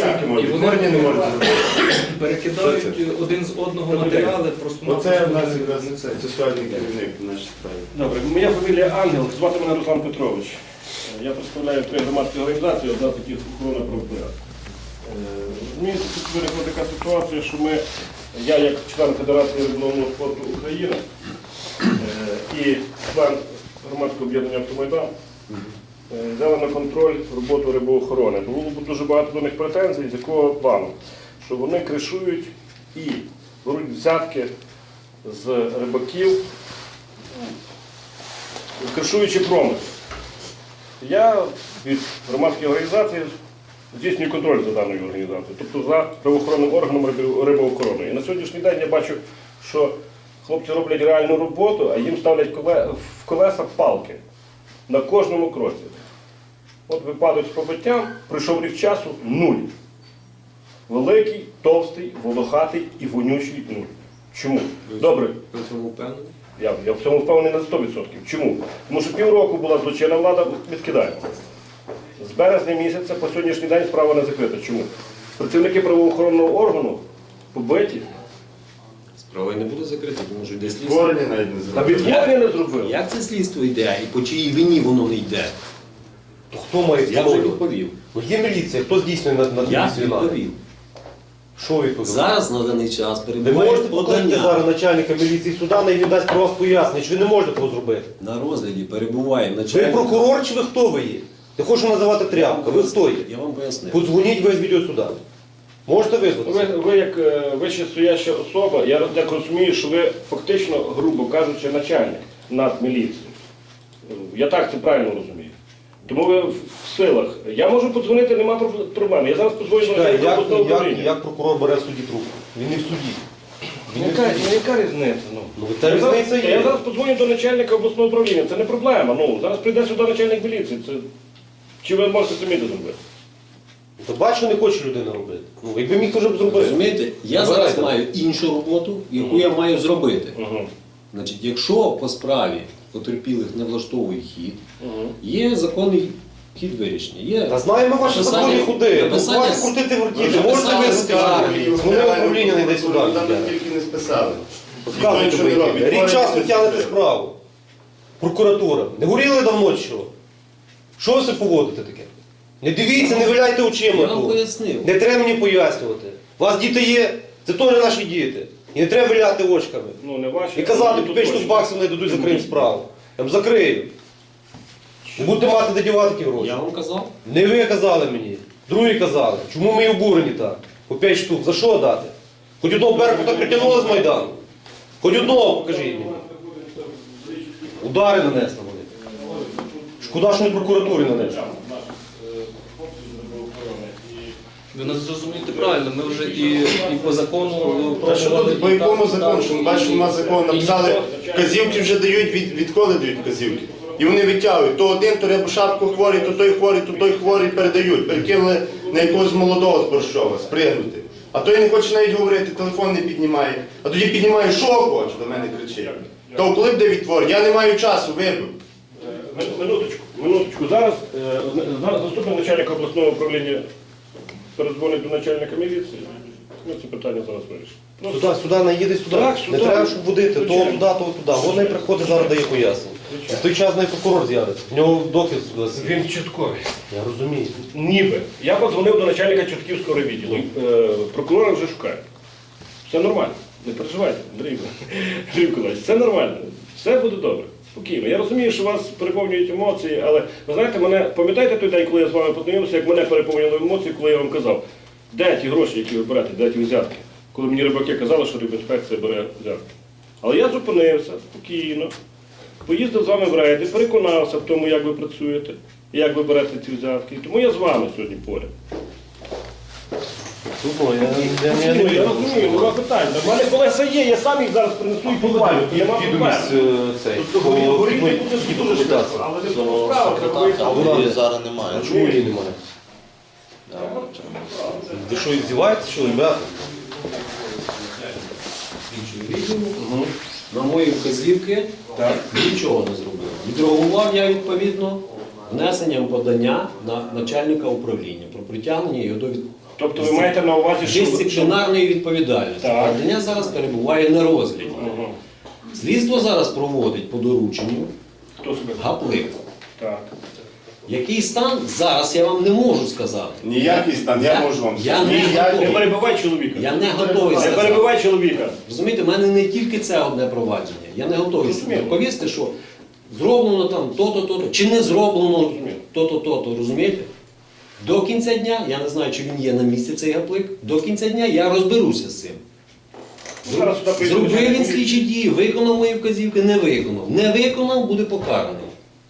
скільки можуть? І вони не можуть зробити. перекидають один з одного Добрий матеріали, просто Оце в нас якраз не це. сексуальний керівник наш справі. Добре, моя фамілія Ангел, звати мене Руслан Петрович. Я представляю три громадські організації, одна з таких охорона правопорядку. Е, Розумієте, тут виникла така ситуація, що ми, я як член Федерації риболовного спорту України е, і член громадського об'єднання Автомайдан, е, взяли на контроль роботу рибоохорони. Було дуже багато до них претензій, з якого плану, що вони кришують і беруть взятки з рибаків кришуючи промисел. Я від громадської організації здійснюю контроль за даною організацією, тобто за правоохоронним органом рибоохорони. І на сьогоднішній день я бачу, що хлопці роблять реальну роботу, а їм ставлять в колеса палки на кожному кроці. От випадок з побиттям, пройшов рік часу нуль. Великий, товстий, волохатий і вонючий нуль. Чому? Добре, Ви в цьому впевнені? я, я в цьому впевнений на 100%. Чому? Тому що півроку була злочинна влада, відкидаємо. З березня місяця по сьогоднішній день справа не закрита. Чому? Працівники правоохоронного органу побиті, Справа і не буде закрита, тому що йде слідство. Корні навіть не а зробили. не зробили. Як це слідство йде і по чиїй вині воно не йде? То хто має Я вже встановлювати? відповів. Ну є міліція, хто здійснює над, над Я міліцією нагляд? відповів. Що відповів? Зараз на даний час Ви перебуває можете покликати подання. зараз начальника міліції суда, на він дасть про вас пояснення, чи ви не можете того зробити? На розгляді перебуває Ви начальник. прокурор чи ви хто ви є? Не хочу називати тряпка, ви хто є? Я вам пояснив. Подзвоніть ви з відеосуда. Можете Ви, визватися? ви як е, вище стояща особа, я так розумію, що ви фактично, грубо кажучи, начальник над міліцією. Е, Я так це правильно розумію. Тому ви в в силах. Я можу подзвонити, нема проб- проблем. Я зараз подзвоню Чекай, як, обласного як, управління. як прокурор бере в суді трубку? Він не в суді. Він не в Яка, суді. яка різниця? Ну, Ну, та я, зараз, різниця є. я зараз подзвоню до начальника обласного управління, це не проблема. Ну, зараз прийде сюди начальник міліції. Це... Чи ви можете самі це зробити? То бачу, не хоче людина робити. Ну, якби міг, то вже б зробив. Розумієте, я Вибирайте. зараз маю іншу роботу, яку я маю зробити. Угу. Значить, якщо по справі потерпілих не влаштовує хід, є законний хід вирішення. Є Та знаємо ваші написання- законні ходи. Ну, написання- хватить крутити вертіти. Можете написання визвати скарги. Вони управління не йде сюди. Тільки не списали. Ніхто нічого не ви робить. Рік Творить часу тягнете справу. Прокуратура. Не горіли давно чи що? Що ви себе поводите таке? Не дивіться, не виляйте очима Я вам тут. пояснив. Не треба мені пояснювати. У вас діти є, це теж наші діти. І не треба виляти очками. Ну, не ваші. І казати, по тут 5 штук точно. баксів не дадуть закриємо справу. Я вам закрию. Не будете мати де дівати ті гроші. Я вам казав. Не ви казали мені, другі казали. Чому ми обурені так? По 5 штук. За що дати? Хоч одного беркута притягнули з Майдану. Хоч одного покажіть мені. Удари нанесли вони. Шкода, що не прокуратурі нанесли. Ви нас зрозумієте правильно, ми вже і, і по закону Та що пробували, тут, по якому закону? Що ми бачимо, у нас закон написали, вказівки вже дають, від, відколи дають вказівки. І вони витягують. То один, то рябошапку хворий, то той хворий, то той хворий передають. Перекинули на якогось молодого з Борщова, спригнути. А той не хоче навіть говорити, телефон не піднімає. А тоді піднімає, що хоче, до мене кричить. То коли буде відтвор? Я не маю часу, вибив. Минуточку, минуточку. Зараз, е, зараз заступник начальника обласного управління перезвонить до начальника міліції. Ми це питання зараз вирішимо. Сюди, сюди, наїде сюди. Так, Не треба, щоб водити. То Звичайно. туди, то туди. Вона і приходить, зараз дає пояснення. В той час най прокурор з'явиться. В нього доказ сюди. сидить. він чутковий. Я розумію. Ніби. Я подзвонив до начальника Чортківського райвідділу. Е, Прокурора вже шукають. Все нормально. Не переживайте, Андрій Андрій Миколаївич, все нормально. Все буде добре. Спокійно. Я розумію, що вас переповнюють емоції, але ви знаєте, мене пам'ятаєте той день, коли я з вами познайомився, як мене переповнювали емоції, коли я вам казав, де ті гроші, які ви берете, де ті взятки? Коли мені рибаки казали, що рибінспекція бере взятки. Але я зупинився спокійно, поїздив з вами в рейди, переконався в тому, як ви працюєте, як ви берете ці взятки. Тому я з вами сьогодні поряд. Думаю, я, я, я, Ну, я вірю. розумію, нема питань. У мене колеса є, я сам їх зараз принесу і побачу. Нема проблем. Відомість е, цей. Тобто горі- горіти по- буде дуже швидко, але не треба виїхати. Її зараз немає. А чому її немає? Ви що, іздіваєтесь, що, ребята? На мої вказівки нічого не зробив. Відреагував я відповідно внесенням подання на начальника управління про притягнення його до від- Тобто ви маєте на увазі, що... Дисциплінарної відповідальності. Так. Подання зараз перебуває на розгляді. Слідство зараз проводить по дорученню Хто себе? Гаплик. Так. Який стан зараз я вам не можу сказати. Ніякий стан, я, Я- можу вам я сказати. не Не перебивай чоловіка. Я не готовий Не сказати. перебивай чоловіка. Розумієте, в мене не тільки це одне провадження. Я не готовий Розумію. розповісти, що зроблено там то-то, то-то, чи не зроблено то-то, то-то, розумієте? До кінця дня, я не знаю, чи він є на місці цей гаплик, до кінця дня я розберуся з цим. Зробив він слідчі дії, виконав мої вказівки, не виконав. Не виконав, буде покараний.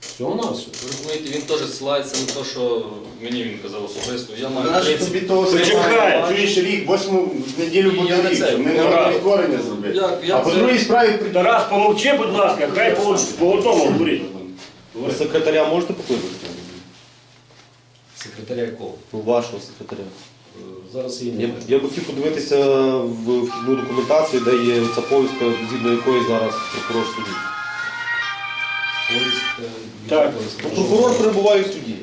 Всього на все. Ви розумієте, він теж ссилається на те, що мені він казав особисто. Я маю Наш 30 тобі того Почекай. Чуєш рік, восьму неділю буде я рік, це. щоб ми не Ну, могли відтворення зробити. Як- як А по це? другій справі Тарас, помовчи, будь ласка, хай по, по одному говорить. Ви секретаря можете покликати? Секретаря якого? Ну, вашого секретаря. Е, Зараз її Я, немає. я б хотів подивитися в вхідну документацію, де є ця повістка, згідно якої зараз прокурор судить. Повістка, Так. Ну, прокурор перебуває в суді.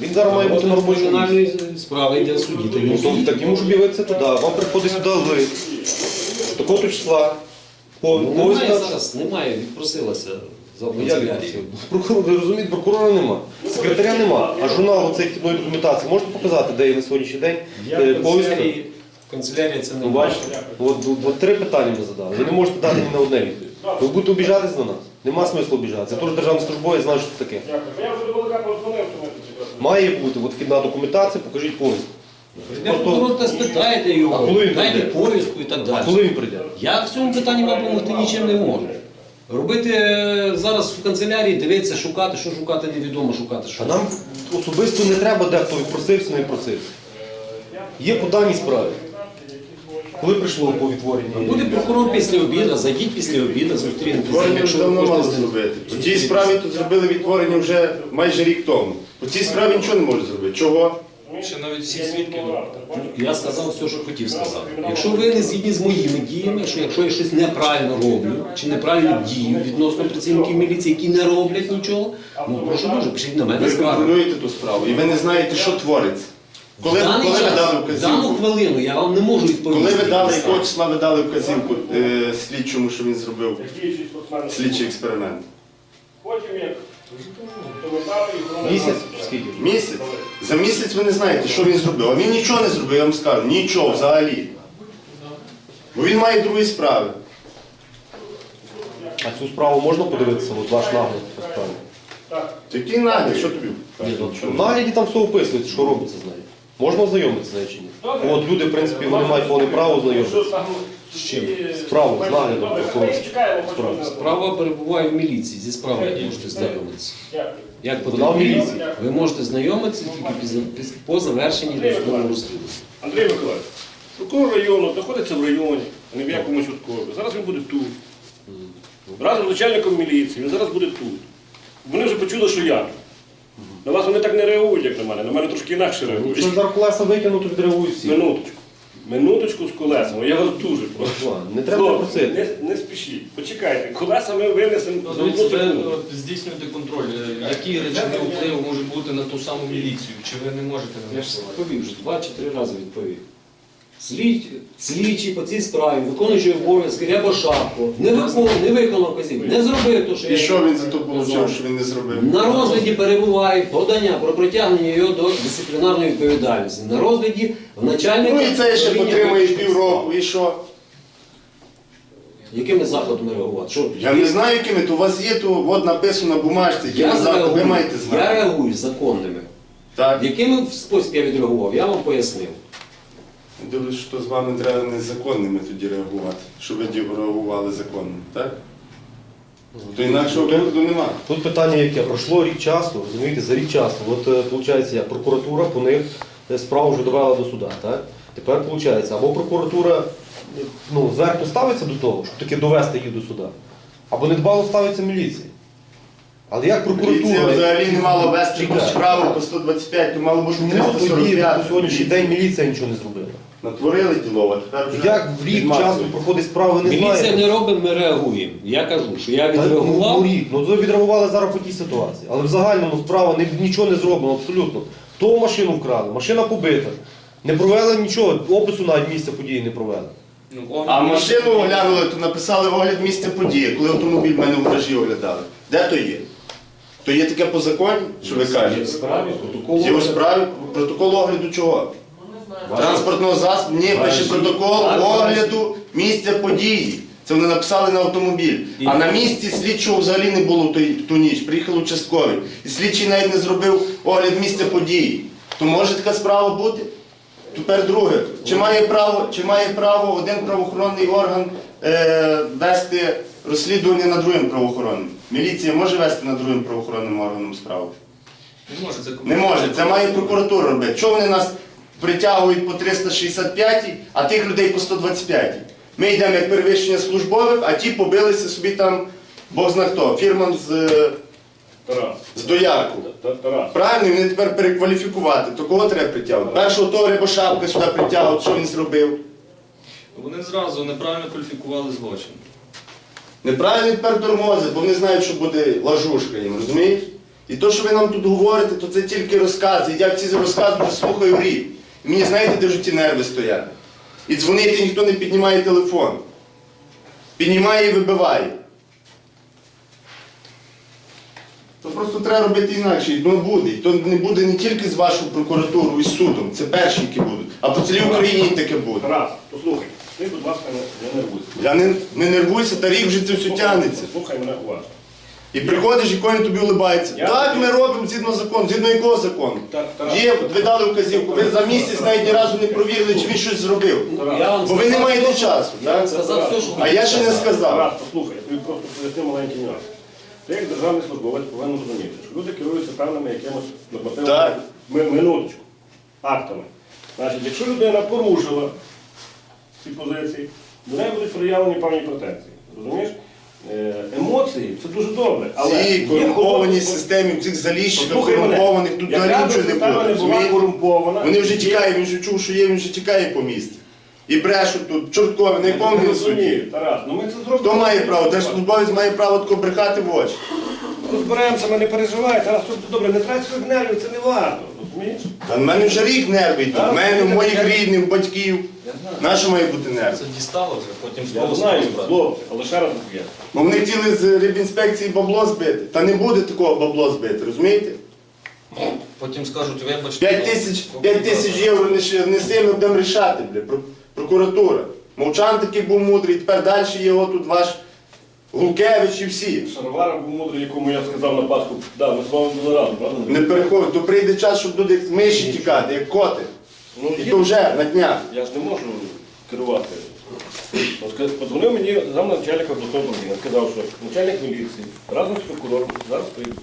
Він зараз має бути на Розгляд робочому місці. кримінальної справи йде судді. Ну, то, так йому ж об'явитися туди. Вам приходить сюди лист. Такого числа. По- Ну, немає Повістка. зараз, немає, відпросилася Ну? Прокурор, ви розумієте, прокурора нема. Секретаря нема. А журнал вхідної документації можете показати, де є на сьогоднішній день Я е, в повістка? канцелярії, в канцелярії це не Ну, бачите, от, три питання ми задали. Ви не можете дати ні на одне відповідь. Ви будете обіжатись на нас. Нема смислу обіжатися. Я теж державний службовець, знаю, що це таке. Дякую. Я вже до велика подзвонив, тому Має бути от вхідна документація, покажіть повістку. Я прокурор та спитайте його, А коли він дайте прийде? повістку і так А далі. коли він прийде? Я в цьому питанні вам допомогти нічим не можу. Робити е, зараз в канцелярії, дивитися, шукати, що шукати, невідомо шукати. Що. А нам особисто не треба дехто відпросився, не відпросився. Є по даній справі. Коли прийшло по відтворенні? Буде прокурор після обіду, зайдіть після обіду, зустрінетеся. Відтворення вже якщо ви давно мали зробити. По цій справі тут зробили відтворення вже майже рік тому. По цій справі нічого не можуть зробити. Чого? Ще навіть всі свідки. Я сказав все, що хотів сказати. Якщо ви не згідні з моїми діями, що якщо я щось неправильно роблю чи неправильно дію відносно працівників міліції, які не роблять нічого, ну прошу дуже, пишіть на мене Ви контролюєте ту справу і ви не знаєте, що твориться. Коли, даний коли ви дали в дану вказівку? хвилину я вам не можу відповісти. Коли ви дали, якого числа ви дали вказівку е, слідчому, що він зробив слідчий експеримент? Потім як Місяць? Скільки? Місяць? За місяць ви не знаєте, що він зробив. А він нічого не зробив, я вам скажу. Нічого взагалі. Бо він має другі справи. А цю справу можна подивитися, от ваш нагляд по справі? Який нагляд, що тобі? В нагляді там все описується, що робиться з нею. Можна ознайомитися з нею чи ні? От люди, в принципі, вони мають повне право ознайомитися. З чим? Справу, з наглядом чекаємо, Справа. Справа перебуває в міліції, зі справою можете знайомитися. Як Вона в потрібно, міліції. ви можете знайомитися тільки по завершенні досудового розслідування. Андрій Миколаївич, прокурор району знаходиться в районі, а не в якомусь Чуткові. Зараз він буде тут. Разом з начальником міліції, він зараз буде тут. Вони вже почули, що я. тут. На вас вони так не реагують, як на мене. На мене трошки інакше реагують. зараз колеса викинуть, відреагують всі. Минуточку. Минуточку з колесами. Я вас дуже прошу. Не треба Хлопці, просити. Не, не спішіть. Почекайте. Колеса ми винесемо Ну, за одну Дивіться, ви секунду. здійснюєте контроль. Е, Які речові впливи можуть бути на ту саму міліцію? Чи ви не можете на Я них ж впливати? відповів вже два чи три рази відповів. Слід, слідчий по цій справі, виконуючий обов'язки Рябошапко, не виконав, не виконав казів, не зробив те, що І я що він за то отримав, що він не зробив? На розгляді перебуває подання про притягнення його до дисциплінарної відповідальності. На розгляді в начальника... Ну і це ще управління потримає внутрішніх півроку, і що? Якими заходами реагувати? Що? Я не знаю, якими, то у вас є, то от написано на бумажці, Я, які заходи, ви зреагую, маєте я знати. реагую законними. Так. Якими в спосіб я відреагував, я вам пояснив. Дивлюсь, що з вами треба незаконними тоді реагувати, щоб ви реагували законно, так? То інакшого виходу нема. Тут питання яке? Пройшло рік часу, розумієте, за рік часу. От виходить, як прокуратура по них е, справу вже довела до суда. Так? Тепер виходить, або прокуратура е, ну, зверху ставиться до того, щоб таки довести їх до суда, або недбало ставиться міліція. Але як прокуратура? взагалі не мала вести якусь справу по 125, то мало Чому тоді 345. по сьогоднішній день міліція нічого не зробила? Натворили діло, а тепер вже Як в рік відмазують. часу проходить справа, ви не Міліція знаєте? не робить, ми реагуємо. Я кажу, що я Та, ну, відреагував. рік. Ну ви відреагували зараз по тій ситуації. Але в загальному справа не, нічого не зроблено, абсолютно. Того машину вкрали, машина побита. Не провели нічого, опису навіть місця події не провели. Ну, А машину оглянули, то написали огляд місця події, коли автомобіль в мене в гаражі оглядали. Де то є? То є таке по законі, що ви кажете? Є у справі протокол огляду чого? Транспортного засобу, ні, пише протокол огляду місця події. Це вони написали на автомобіль. А на місці слідчого взагалі не було в ту ніч. Приїхав участковий. І слідчий навіть не зробив огляд місця події. То може така справа бути? Тепер друге. Чи має право, чи має право один правоохоронний орган е, вести розслідування над другим правоохоронним? Міліція може вести над другим правоохоронним органом справу? Не може це Не може, це має прокуратура робити. Чого вони нас притягують по 365, а тих людей по 125? Ми йдемо як перевищення службових, а ті побилися собі там, Бог зна хто, фірман з, з доярку. Тарас. Правильно, вони тепер перекваліфікувати. То кого треба притягувати? Першого того рибошапка сюди притягувати, що він зробив? Вони зразу неправильно кваліфікували злочин. Неправильно тепер тормозить, бо вони знають, що буде лажушка їм, розумієш? І то, що ви нам тут говорите, то це тільки розкази. Я ці розкази вже слухаю рік. І мені знаєте, де вже ті нерви стоять? І дзвонити ніхто не піднімає телефон. Піднімає і вибиває. То просто треба робити інакше, і воно буде. І то не буде не тільки з вашою прокуратурою і судом, це перші, які будуть, а по цілій Україні таке буде. Тарас, послухай, ти, будь ласка, не нервуйся. Я не, не нервуйся, та рік вже це все тягнеться. Слухай мене уважно. І приходиш, і конь тобі улибається. Я- Так, ми робимо згідно закону. Згідно якого закону? Так, так. Є, ви дали вказівку, ви за місяць навіть ні разу не провірили, чи він щось зробив. Я вам Бо ви не сказав маєте часу. Я так? сказав все, що А я ще не сказав. Тарас, послухай, я тобі просто поясню маленький нюанс. Ти як державний службовець повинен розуміти, що люди керуються певними якимось нормативними Так. ми- минуточку, актами. Значить, якщо людина порушила ці позиції, до неї будуть проявлені певні претензії. Розумієш? Е, Емоції це дуже добре. Але цій корумпованій системі, цих Послухай мене. корумпованих, тут Яка взагалі нічого не система буде. не була розумієте? корумпована, Вони вже тікають, він вже чув, що є, він вже тікає по місті. І брешуть тут, чорткові, на якому він суді. Розумію, Тарас, ну ми це зробимо. Хто має право? Держслужбовець має право тако брехати в очі. Розберемося, ми не переживай. Тарас, все буде добре, не трать своїх нервів, це не варто. Розумієш? Та в мене вже рік нерви йдуть. В мене, в моїх рідних, батьків. На що має бути нерви? Це дістало вже, потім Я знову знаю, справді. хлопці, але ще раз є. Бо вони хотіли з рибінспекції бабло збити. Та не буде такого бабло збити, розумієте? Потім скажуть, вибачте. 5 тисяч, 5 тисяч євро не, ще- не сильно будемо рішати, бля, про- прокуратура. Мовчан такий був мудрий, тепер далі його тут ваш Гулкевич і всі. Шаровара був мудрий, якому я сказав на Пасху, да, ми з вами були разом, правда? Не переходить, то прийде час, щоб як миші тікати, як коти. Ну, І то вже на днях. Я ж не можу керувати. От Подзвонив мені замначальника обласного управління, сказав, що начальник міліції разом з прокурором зараз прийдуть.